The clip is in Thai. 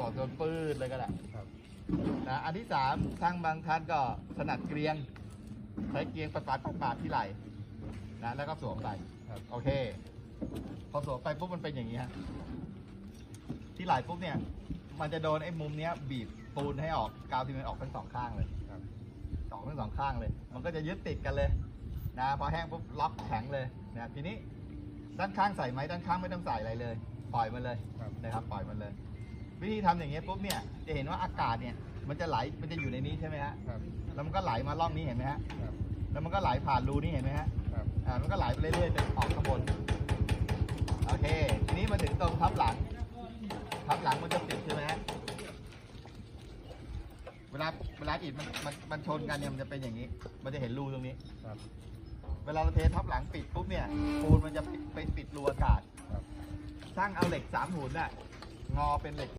บอกโดนปื้ดเลยก็ได้ครับนะอันที่สามช่างบางท่านก็ถนัดเกรียง ใช้เกรียงปัดปาดปัดปาดที่ไหล่นะแล้วก็สวมไปโอเค พอสวมไปปุ๊บมันเป็นอย่างนี้ฮะที่ไหล่ปุ๊บเนี่ย มันจะโดนไอ้มุมเนี้ย บีบปูนให้ออกกาวที่มันออกทั้งสองข้างเลยสองทั้งสองข้างเลย มันก็จะยึดติดกันเลยนะพอแห้งปุ๊บล็อกแข็งเลยนะทีนี้ด้านข้างใส่ไหมด้านข้างไม่ต้องใส่อะไรเลย ปล่อยมันเลยนะครับ ปล่อยมันเลย วิธีทำอย่างเงี้ยปุ๊บเนี่ยจะเห็นว่าอากาศเนี่ย มันจะไหลมันจะอยู่ในนี้ใช่ไหมฮะครับแล้วมันก็ไหลมาล่องนี้เห็นไหมฮะครับแล้วมันก็ไหลผ่านรูนี้เห็นไหมฮะครับอ่ามันก็ไหลไปเรื่อยๆจนออกข้างบนโอเค ทีนี้มาถึงตรงทับหลัง ทับหลังมันจะปิดใช่ไหมฮะเวลาเวลาอิฐมันมันมันชนกันเนี่ยมันจะเป็นอย่างนี้ มันจะเห็นรูตรงนี้ ครับเวลาเราเททับหลังปิดปุ๊บเนี่ยปูนมันจะปิดไปปิดรูอากาศครับช่างเอาเหล็กสามหุ่นน่ะงอเป็นเหล็ก